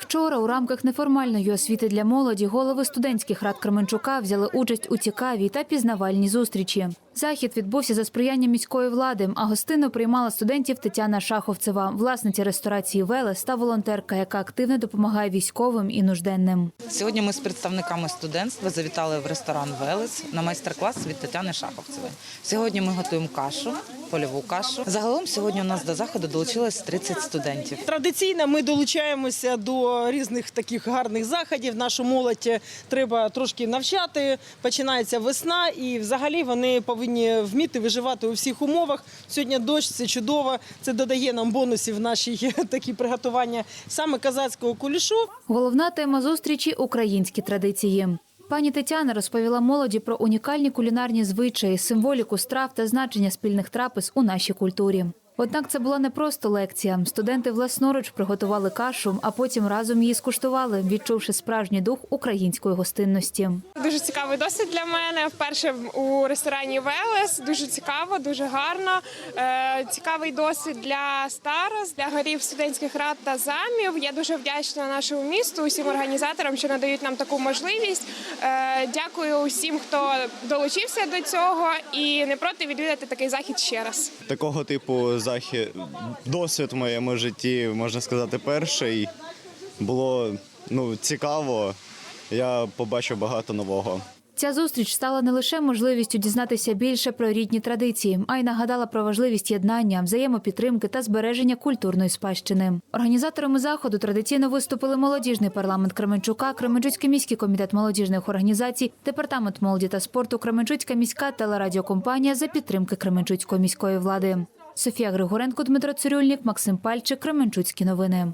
Вчора у рамках неформальної освіти для молоді голови студентських рад Кременчука взяли участь у цікавій та пізнавальній зустрічі. Захід відбувся за сприяння міської влади, а гостину приймала студентів Тетяна Шаховцева, власниця ресторації Велес та волонтерка, яка активно допомагає військовим і нужденним. Сьогодні ми з представниками студентства завітали в ресторан Велес на майстер-клас від Тетяни Шаховцевої. Сьогодні ми готуємо кашу, польову кашу. Загалом сьогодні у нас до заходу долучилось 30 студентів. Традиційно ми долучаємося до різних таких гарних заходів. Нашу молодь треба трошки навчати. Починається весна, і взагалі вони повинні вміти виживати у всіх умовах. Сьогодні дощ це чудово. Це додає нам бонусів в нашій такі приготування саме казацького кулішу. Головна тема зустрічі українські традиції. Пані Тетяна розповіла молоді про унікальні кулінарні звичаї, символіку страв та значення спільних трапез у нашій культурі. Однак це була не просто лекція. Студенти власноруч приготували кашу, а потім разом її скуштували, відчувши справжній дух української гостинності. Дуже цікавий досвід для мене. Вперше у ресторані Велес. Дуже цікаво, дуже гарно. Е, цікавий досвід для старост, для голів студентських рад та замів. Я дуже вдячна нашому місту, усім організаторам, що надають нам таку можливість. Е, дякую усім, хто долучився до цього і не проти відвідати такий захід ще раз. такого типу захід досвід в моєму житті, можна сказати, перший. Було ну, цікаво. Я побачив багато нового. Ця зустріч стала не лише можливістю дізнатися більше про рідні традиції, а й нагадала про важливість єднання, взаємопідтримки та збереження культурної спадщини. Організаторами заходу традиційно виступили молодіжний парламент Кременчука, Кременчуцький міський комітет молодіжних організацій, департамент молоді та спорту, Кременчуцька міська телерадіокомпанія за підтримки Кременчуцької міської влади. Софія Григоренко, Дмитро Цирюльник, Максим Пальчик, Кременчуцькі новини.